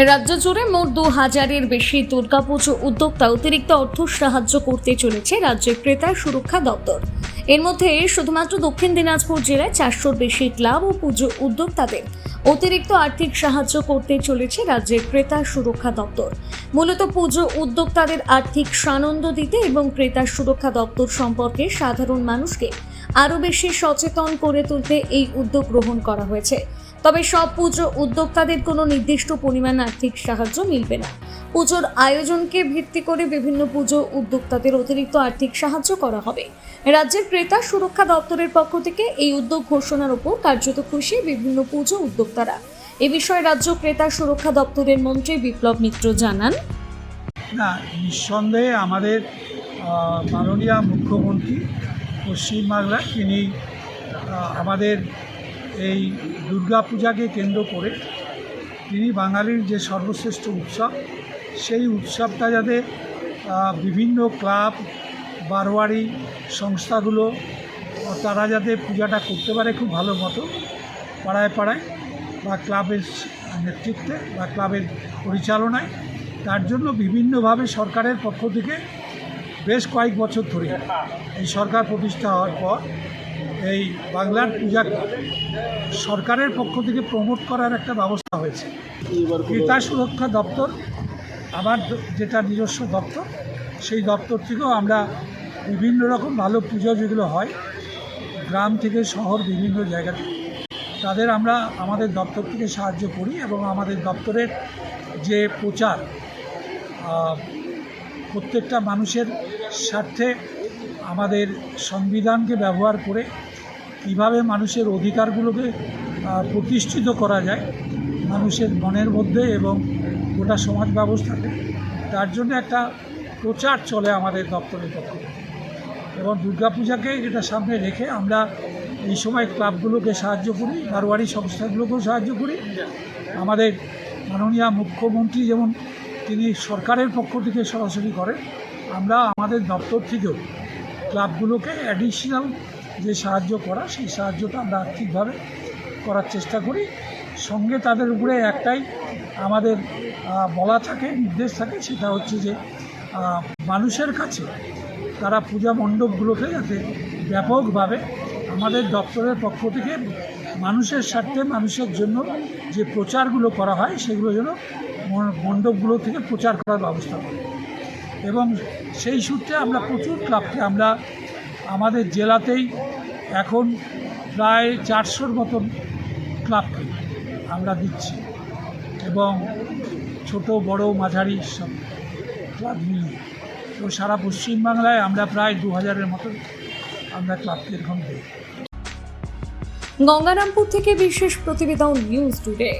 রাজ্য জুড়ে মোট দু হাজারের বেশি দুর্গাপুজো উদ্যোক্তা অতিরিক্ত অর্থ সাহায্য করতে চলেছে রাজ্যের ক্রেতা সুরক্ষা দপ্তর। এর মধ্যে শুধুমাত্র দক্ষিণ দিনাজপুর জেলায় চারশোর বেশি ক্লাব ও পুজো উদ্যোক্তাদের অতিরিক্ত আর্থিক সাহায্য করতে চলেছে রাজ্যের ক্রেতা সুরক্ষা দপ্তর। মূলত পুজো উদ্যোক্তাদের আর্থিক সানন্দ দিতে এবং ক্রেতা সুরক্ষা দপ্তর সম্পর্কে সাধারণ মানুষকে আরও বেশি সচেতন করে তুলতে এই উদ্যোগ গ্রহণ করা হয়েছে। তবে সব পুজো উদ্যোক্তাদের কোনো নির্দিষ্ট পরিমাণ আর্থিক সাহায্য মিলবে না। পুজোর আয়োজনকে ভিত্তি করে বিভিন্ন পুজো উদ্যোক্তাদের অতিরিক্ত আর্থিক সাহায্য করা হবে। রাজ্যের ক্রেতা সুরক্ষা দপ্তরের পক্ষ থেকে এই উদ্যোগ ঘোষণার উপর কার্যত খুশি বিভিন্ন পুজো উদ্যোক্তারা। এ বিষয়ে রাজ্য ক্রেতা সুরক্ষা দপ্তরের মন্ত্রী বিপ্লব মিত্র জানান। না, নিঃসন্দেহে আমাদের মাননীয় মুখ্যমন্ত্রী পশ্চিমবাংলায় তিনি আমাদের এই দুর্গা পূজাকে কেন্দ্র করে তিনি বাঙালির যে সর্বশ্রেষ্ঠ উৎসব, সেই উৎসবটা যাতে বিভিন্ন ক্লাব, বারোয়ারি সংস্থাগুলো, তারা যাতে পূজাটা করতে পারে খুব ভালো মতো, পাড়ায় পাড়ায়, বা ক্লাবের নেতৃত্বে, বা ক্লাবের পরিচালনায়, তার জন্য বিভিন্নভাবে সরকারের পক্ষ থেকে বেশ কয়েক বছর ধরে এই সরকার প্রতিষ্ঠা হওয়ার পর এই বাংলার পূজা সরকারের পক্ষ থেকে প্রমোট করার একটা ব্যবস্থা হয়েছে। ক্রেতা সুরক্ষা দপ্তর, আমার যেটা নিজস্ব দপ্তর, সেই দপ্তর থেকেও আমরা বিভিন্ন রকম ভালো পুজো যেগুলো হয়, গ্রাম থেকে শহর বিভিন্ন জায়গাতে তাদের আমরা আমাদের দপ্তর থেকে সাহায্য করি এবং আমাদের দপ্তরের যে প্রচার প্রত্যেকটা মানুষের স্বার্থে আমাদের সংবিধানকে ব্যবহার করে কীভাবে মানুষের অধিকারগুলোকে প্রতিষ্ঠিত করা যায় মানুষের মনের মধ্যে এবং গোটা সমাজ ব্যবস্থাতে, তার জন্য একটা প্রচার চলে আমাদের দপ্তরের পক্ষ। এবং দুর্গাপূজাকে এটা সামনে রেখে আমরা এই সময় ক্লাবগুলোকে সাহায্য করি, বারোয়ারি সংস্থাগুলোকেও সাহায্য করি। আমাদের মাননীয় মুখ্যমন্ত্রী যেমন তিনি সরকারের পক্ষ থেকে সরাসরি করেন, আমরা আমাদের দপ্তর থেকেও ক্লাবগুলোকে অ্যাডিশনাল যে সাহায্য করা, সেই সাহায্যটা আমরা আর্থিকভাবে করার চেষ্টা করি। সঙ্গে তাদের উপরে একটাই আমাদের বলা থাকে, নির্দেশ থাকে, সেটা হচ্ছে যে মানুষের কাছে তারা পূজা মণ্ডপগুলোকে যাতে ব্যাপকভাবে আমাদের দপ্তরের পক্ষ থেকে মানুষের স্বার্থে, মানুষের জন্য যে প্রচারগুলো করা হয়, সেগুলো যেন মণ্ডপগুলো থেকে প্রচার করার ব্যবস্থা করে। এবং সেই সূত্রে আমরা প্রচুর ক্লাবকে, আমরা আমাদের জেলাতেই এখন প্রায় চারশোর মতন ক্লাবকে আমরা দিচ্ছি এবং ছোট, বড়, মাঝারি সব ক্লাব মিলিয়ে। তো সারা পশ্চিমবাংলায় আমরা প্রায় দু হাজারের মতো আমরা ক্লাবকে এরকম দিই। গঙ্গারামপুর থেকে বিশেষ প্রতিবেদন নিউজ টুডে।